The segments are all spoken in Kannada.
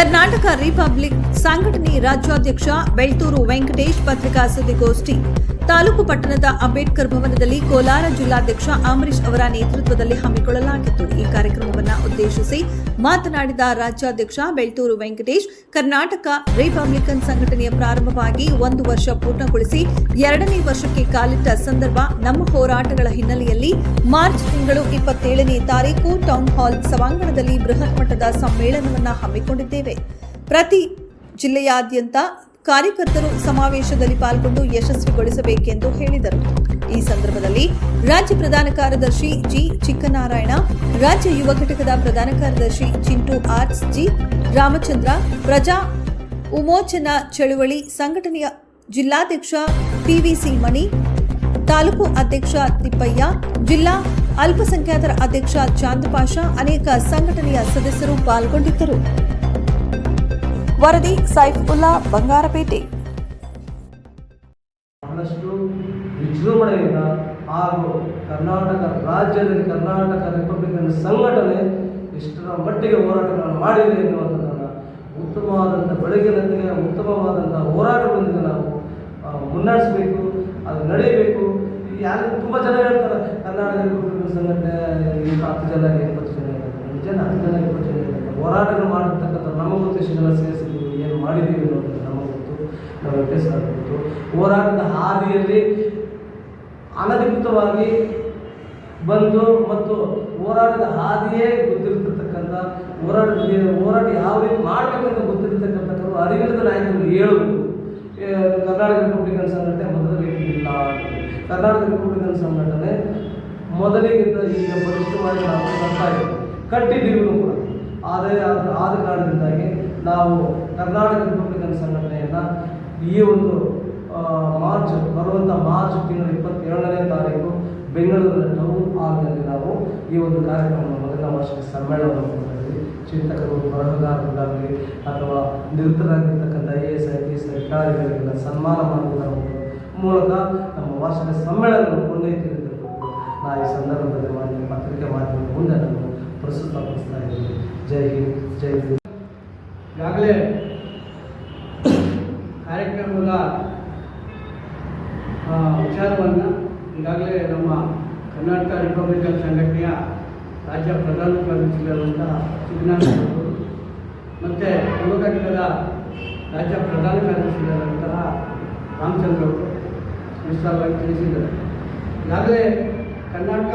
ಕರ್ನಾಟಕ ರಿಪಬ್ಲಿಕ್ ಸಂಘಟನೆ ರಾಜ್ಯಾಧ್ಯಕ್ಷ ಬೆಳ್ತೂರು ವೆಂಕಟೇಶ್ ಪತ್ರಿಕಾ ಸುದ್ದಿಗೋಷ್ಠಿ. ತಾಲೂಕು ಪಟ್ಟಣದ ಅಂಬೇಡ್ಕರ್ ಭವನದಲ್ಲಿ ಕೋಲಾರ ಜಿಲ್ಲಾಧ್ಯಕ್ಷ ಅಂಬರೀಶ್ ಅವರ ನೇತೃತ್ವದಲ್ಲಿ ಹಮ್ಮಿಕೊಳ್ಳಲಾಗಿತ್ತು. ಈ ಕಾರ್ಯಕ್ರಮವನ್ನು ಉದ್ದೇಶಿಸಿ ಮಾತನಾಡಿದ ರಾಜ್ಯಾಧ್ಯಕ್ಷ ಬೆಳ್ತೂರು ವೆಂಕಟೇಶ್, ಕರ್ನಾಟಕ ರಿಪಬ್ಲಿಕನ್ ಸಂಘಟನೆಯ ಪ್ರಾರಂಭವಾಗಿ ಒಂದು ವರ್ಷ ಪೂರ್ಣಗೊಳಿಸಿ ಎರಡನೇ ವರ್ಷಕ್ಕೆ ಕಾಲಿಟ್ಟ ಸಂದರ್ಭ ನಮ್ಮ ಹೋರಾಟಗಳ ಹಿನ್ನೆಲೆಯಲ್ಲಿ ಮಾರ್ಚ್ ತಿಂಗಳು ಇಪ್ಪತ್ತೇಳನೇ ತಾರೀಕು ಟೌನ್ ಹಾಲ್ ಸಭಾಂಗಣದಲ್ಲಿ ಬೃಹತ್ ಮಟ್ಟದ ಸಮ್ಮೇಳನವನ್ನು ಹಮ್ಮಿಕೊಂಡಿದ್ದೇವೆ. ಪ್ರತಿ ಜಿಲ್ಲೆಯಾದ್ಯಂತ ಕಾರ್ಯಕರ್ತರು ಸಮಾವೇಶದಲ್ಲಿ ಪಾಲ್ಗೊಂಡು ಯಶಸ್ವಿಗೊಳಿಸಬೇಕೆಂದು ಹೇಳಿದರು. ಈ ಸಂದರ್ಭದಲ್ಲಿ ರಾಜ್ಯ ಪ್ರಧಾನ ಕಾರ್ಯದರ್ಶಿ ಜಿ. ಚಿಕ್ಕನಾರಾಯಣ, ರಾಜ್ಯ ಯುವ ಘಟಕದ ಪ್ರಧಾನ ಕಾರ್ಯದರ್ಶಿ ಚಿಂಟು ಆರ್ಟ್ಸ್, ಜಿ. ರಾಮಚಂದ್ರ, ಪ್ರಜಾ ಉಮೋಚನ ಚಳುವಳಿ ಸಂಘಟನೆಯ ಜಿಲ್ಲಾಧ್ಯಕ್ಷ ಪಿವಿಸಿ ಮಣಿ, ತಾಲೂಕು ಅಧ್ಯಕ್ಷ ತಿಪ್ಪಯ್ಯ, ಜಿಲ್ಲಾ ಅಲ್ಪಸಂಖ್ಯಾತರ ಅಧ್ಯಕ್ಷ ಚಾಂದ್ ಪಾಷಾ ಅನೇಕ ಸಂಘಟನೆಯ ಸದಸ್ಯರು ಪಾಲ್ಗೊಂಡಿದ್ದರು. ವರದಿ ಸೈಫುಲ್ಲಾ ಬಂಗಾರಪೇಟೆ ಬಹಳಷ್ಟು ವಿಜೃಂಭಣೆಯಿಂದ ಹಾಗೂ ಕರ್ನಾಟಕ ರಾಜ್ಯದಲ್ಲಿ ಕರ್ನಾಟಕ ರಿಪಬ್ಲಿಕನ್ ಸಂಘಟನೆ ಇಷ್ಟರ ಮಟ್ಟಿಗೆ ಹೋರಾಟಗಳನ್ನು ಮಾಡಿದೆ ಎನ್ನುವಂಥದ್ದನ್ನು ಉತ್ತಮವಾದಂಥ ಬೆಳಗಿನೊಂದಿಗೆ ಉತ್ತಮವಾದಂಥ ಹೋರಾಟಗಳೊಂದಿಗೆ ನಾವು ಮುನ್ನಡೆಸಬೇಕು ಅದು ನಡೆಯಬೇಕು ಯಾರು ತುಂಬ ಜನ ಹೇಳ್ತಾರೆ ಕರ್ನಾಟಕ ರಿಪಬ್ಲಿಕನ್ ಸಂಘಟನೆ ಹತ್ತು ಜನ ಇಪ್ಪತ್ತು ಜನ. ನಿಜ ಹತ್ತು ಜನ ಇಪ್ಪತ್ತು ಜನ. ಹೋರಾಟಗಳು ಮಾಡಿರ್ತಕ್ಕಂಥ ನಮಗೆ ಮತ್ತು ಸೇರಿಸಿದ್ದೀವಿ ಏನು ಮಾಡಿದ್ದೀವಿ ಅನ್ನೋದನ್ನು ನಮಗೆ ಗೊತ್ತು ನಾವು ಅಭ್ಯಾಸ ಹೋರಾಟದ ಹಾದಿಯಲ್ಲಿ ಅನಧಿಕೃತವಾಗಿ ಬಂದು ಮತ್ತು ಹೋರಾಟದ ಹಾದಿಯೇ ಗೊತ್ತಿರ್ತಕ್ಕಂಥ ಹೋರಾಟ ಹೋರಾಟ ಯಾವ ರೀತಿ ಮಾಡಬೇಕಂತ ಗೊತ್ತಿರತಕ್ಕಂಥವ್ರು ಅರಿವಿಲ್ಲದ ನಾಯಕರು ಏ, ಕರ್ನಾಟಕ ರಿಪಬ್ಲಿಕನ್ ಸಂಘಟನೆ ಮೊದಲಿಗೆ ಇಲ್ಲ ಕರ್ನಾಟಕ ರಿಪಬ್ಲಿಕನ್ ಸಂಘಟನೆ ಮೊದಲಿಗಿಂತ ಈಗ ಬಲಿಷ್ಠವಾಗಿ ನಾವು ಕಟ್ಟಿದ್ದೀವಿ ಕೂಡ. ಆದರೆ ಆದ ಕಾರಣದಿಂದಾಗಿ ನಾವು ಕರ್ನಾಟಕ ರಿಪಬ್ಲಿಕನ್ ಸಂಘಟನೆಯನ್ನು ಈ ಒಂದು ಮಾರ್ಚ್ ಬರುವಂಥ ಮಾರ್ಚ್ ತಿಂಗಳ ಇಪ್ಪತ್ತೇಳನೇ ತಾರೀಕು ಬೆಂಗಳೂರಿನ ಟೌನ್ ಹಾಲ್ನಲ್ಲಿ ನಾವು ಈ ಒಂದು ಕಾರ್ಯಕ್ರಮವನ್ನು ಮೊದಲ ವರ್ಷದ ಸಮ್ಮೇಳನವನ್ನು ಚಿಂತಕರು ಬರಹಗಾರರಿಗಾಗಲಿ ಅಥವಾ ನಿರತರಾಗಿರ್ತಕ್ಕಂಥ I A S I P S ಅಧಿಕಾರಿಗಳಿಗೆಲ್ಲ ಸನ್ಮಾನ ಮಾಡುವುದರ ಮೂಲಕ ನಮ್ಮ ವಾರ್ಷಿಕ ಸಮ್ಮೇಳನವನ್ನು ಉನ್ನತಿಸಬೇಕು ನಾ ಈ ಸಂದರ್ಭದಲ್ಲಿ ಮಾಧ್ಯಮ ಪತ್ರಿಕೆ ಮಾಧ್ಯಮದ ಮುಂದೆ ನಾನು ಇದ್ದೀನಿ ಜೈ ಹಿಂದ್ ಜೈ ಹಿಂದ್. ಈಗಾಗಲೇ ಕಾರ್ಯಕ್ರಮದ ವಿಚಾರವನ್ನು ಈಗಾಗಲೇ ನಮ್ಮ ಕರ್ನಾಟಕ ರಿಪಬ್ಲಿಕನ್ ಸಂಘಟನೆಯ ರಾಜ್ಯ ಪ್ರಧಾನ ಕಾರ್ಯದರ್ಶಿಗಳಾದಂತಹ ಸಿದ್ದನಾಥವರು ಮತ್ತು ಕರ್ನಾಟಕದ ರಾಜ್ಯ ಪ್ರಧಾನ ಕಾರ್ಯದರ್ಶಿಗಳಾದಂತಹ ರಾಮಚಂದ್ರ ಅವರು, ವಿಸ್ತಾರವಾಗಿ ತಿಳಿಸಿದ್ದಾರೆ. ಈಗಾಗಲೇ ಕರ್ನಾಟಕ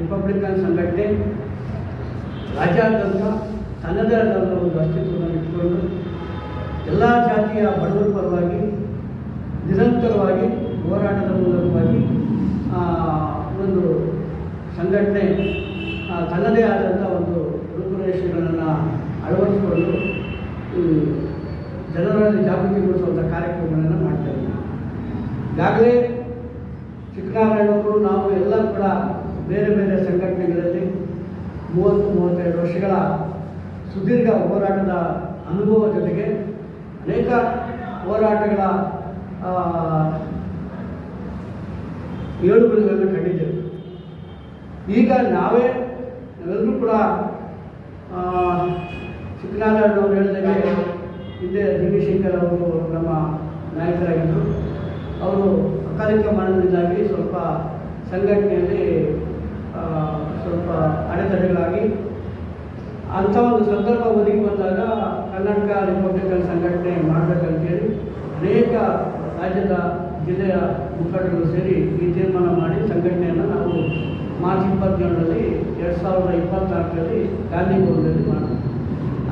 ರಿಪಬ್ಲಿಕನ್ ಸಂಘಟನೆ ರಾಜ್ಯಾದ್ಯಂತ ತನ್ನದೇ ಆದ ಒಂದು ಅಸ್ತಿತ್ವವನ್ನು ಇಟ್ಕೊಂಡು ಎಲ್ಲ ಜಾತಿಯ ಬಡವರ ಪರವಾಗಿ ನಿರಂತರವಾಗಿ ಹೋರಾಟದ ಮೂಲಕವಾಗಿ ಒಂದು ಸಂಘಟನೆ ತನ್ನದೇ ಆದಂಥ ಒಂದು ರೂಪುರೇಷೆಗಳನ್ನು ಅಳವಡಿಸಿಕೊಂಡು ಜನರಲ್ಲಿ ಜಾಗೃತಿಗೊಳಿಸುವಂಥ ಕಾರ್ಯಕ್ರಮಗಳನ್ನು ಮಾಡ್ತಾ ಇದ್ದೀವಿ. ಈಗಾಗಲೇ ಚಿಕ್ಕನಾರಾಯಣವರು ನಾವು ಎಲ್ಲ ಕೂಡ ಬೇರೆ ಬೇರೆ ಸಂಘಟನೆಗಳಲ್ಲಿ ಮೂವತ್ತು ಮೂವತ್ತೆರಡು ವರ್ಷಗಳ ಸುದೀರ್ಘ ಹೋರಾಟದ ಅನುಭವ ಜೊತೆಗೆ ಅನೇಕ ಹೋರಾಟಗಳ ಏಳುಬೀಳುಗಳನ್ನು ಕಂಡಿದ್ದೇವೆ. ಈಗ ನಾವೇ ನಾವೆಲ್ಲರೂ ಕೂಡ ಆ, ಚಿಕ್ಕನಾರಾಯಣವರು ಹೇಳಿದಾಗೆ ಹಿಂದೆ ದಿವ್ಯಶಂಕರ್ ಅವರು ನಮ್ಮ ನಾಯಕರಾಗಿದ್ದರು. ಅವರು ಅಕಾಲಿಕ ಮರಣದಿಂದಾಗಿ ಸ್ವಲ್ಪ ಸಂಘಟನೆಯಲ್ಲಿ ಸ್ವಲ್ಪ ಅಡೆತಡೆಗಳಾಗಿ ಅಂಥ ಒಂದು ಸಂದರ್ಭ ಒದಗಿ ಬಂದಾಗ ಕರ್ನಾಟಕ ರಿಪಬ್ಲಿಕನ್ ಸಂಘಟನೆ ಮಾಡಬೇಕಂತೇಳಿ ಅನೇಕ ರಾಜ್ಯದ ಜಿಲ್ಲೆಯ ಮುಖಂಡರು ಸೇರಿ ಈ ತೀರ್ಮಾನ ಮಾಡಿ ಸಂಘಟನೆಯನ್ನು ನಾವು ಮಾರ್ಚ್ ಇಪ್ಪತ್ತೇಳರಲ್ಲಿ ಎರಡು ಸಾವಿರದ ಇಪ್ಪತ್ನಾಲ್ಕರಲ್ಲಿ ಗಾಂಧಿ ಭವನದಲ್ಲಿ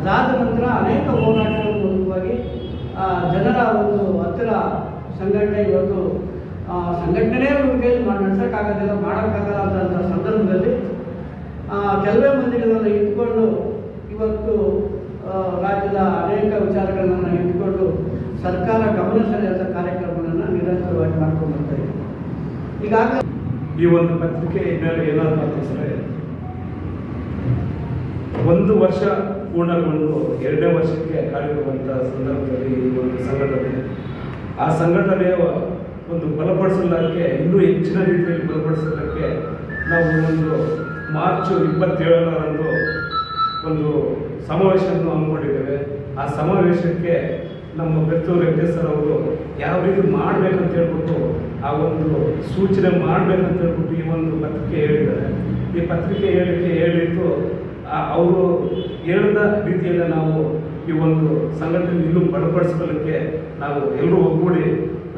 ಅದಾದ ನಂತರ ಅನೇಕ ಹೋರಾಟಗಳ ಮೂಲಕವಾಗಿ ಜನರ ಒಂದು ಹತ್ತಿರ ಸಂಘಟನೆ ಇವತ್ತು ಸಂಘಟನೆ ಕೈಯಲ್ಲಿ ಮಾಡಿ ನಡೆಸೋಕ್ಕಾಗೋದಿಲ್ಲ ಮಾಡೋಕ್ಕಾಗಲ್ಲ ಕೆಲವೇ ಮಂದಿಗಳನ್ನು ಇಟ್ಕೊಂಡು ಇವತ್ತು ರಾಜ್ಯದ ಅನೇಕ ವಿಚಾರಗಳನ್ನು ಇಟ್ಕೊಂಡು ಸರ್ಕಾರ ಗಮನ ಸೆಳೆಯುವಂಥ ಕಾರ್ಯಕ್ರಮಗಳನ್ನು ನಿರಂತರವಾಗಿ ಮಾಡ್ಕೊಂಡು ಬರ್ತಾ ಇದೆ. ಈಗಾಗಲೇ ಈ ಒಂದು ಪತ್ರಿಕೆ ಮೇಲೆ ಏನಾದರೂ ಅಂತಂದರೆ ಒಂದು ವರ್ಷ ಪೂರ್ಣಗೊಂಡು ಎರಡನೇ ವರ್ಷಕ್ಕೆ ಕಾಲಿರುವಂಥ ಸಂದರ್ಭದಲ್ಲಿ ಈ ಒಂದು ಸಂಘಟನೆ, ಆ ಸಂಘಟನೆಯ ಒಂದು ಬಲಪಡಿಸಲಿಕ್ಕೆ ಇನ್ನೂ ಹೆಚ್ಚಿನ ರೀತಿಯಲ್ಲಿ ಬಲಪಡಿಸಲಿಕ್ಕೆ ನಾವು ಒಂದು ಮಾರ್ಚ್ ಇಪ್ಪತ್ತೇಳರಂದು ಒಂದು ಸಮಾವೇಶವನ್ನು ಹಮ್ಮಿಕೊಂಡಿದ್ದೇವೆ. ಆ ಸಮಾವೇಶಕ್ಕೆ ನಮ್ಮ ಬೆತ್ತೂರು ಸರ್ ಅವರು ಯಾವ ರೀತಿ ಮಾಡಬೇಕಂತ ಹೇಳ್ಬಿಟ್ಟು ಆ ಒಂದು ಸೂಚನೆ ಮಾಡಬೇಕಂತ ಹೇಳ್ಬಿಟ್ಟು ಈ ಒಂದು ಪತ್ರಿಕೆ ಹೇಳಿದ್ದಾರೆ. ಈ ಪತ್ರಿಕೆ ಹೇಳಿಕೆ ಹೇಳಿದ್ದು ಅವರು ಹೇಳಿದ ರೀತಿಯಲ್ಲಿ ನಾವು ಈ ಒಂದು ಸಂಘಟನೆ ಇನ್ನೂ ಬಡಪಡಿಸ್ಕೊಳ್ಳೋಕ್ಕೆ ನಾವು ಎಲ್ಲರೂ ಒಗ್ಗೂಡಿ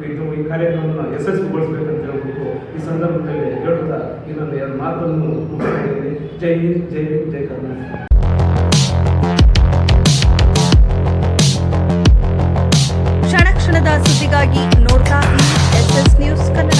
ಇದು ಈ ಕಾರ್ಯಕ್ರಮವನ್ನು ಯಶಸ್ವಿಗೊಳಿಸಬೇಕಂತ ಹೇಳ್ಬಿಟ್ಟು ಈ ಸಂದರ್ಭದಲ್ಲಿ ಹೇಳುತ್ತಾ ಇನ್ನೊಂದು ಎರಡು ಮಾತನ್ನು ಮುಗಿಸಿದ್ದೇನೆ ಜೈ ಹಿಂದ್ ಜೈ ಹಿಂದ್, ಜೈ ಕರ್ನಾಟಕ. ಕ್ಷಣ ಕ್ಷಣದ ಸುದ್ದಿಗಾಗಿ ನೋಡ್ತಾ ಎಸ್ ಎಸ್ ನ್ಯೂಸ್ ಕನ್ನಡ.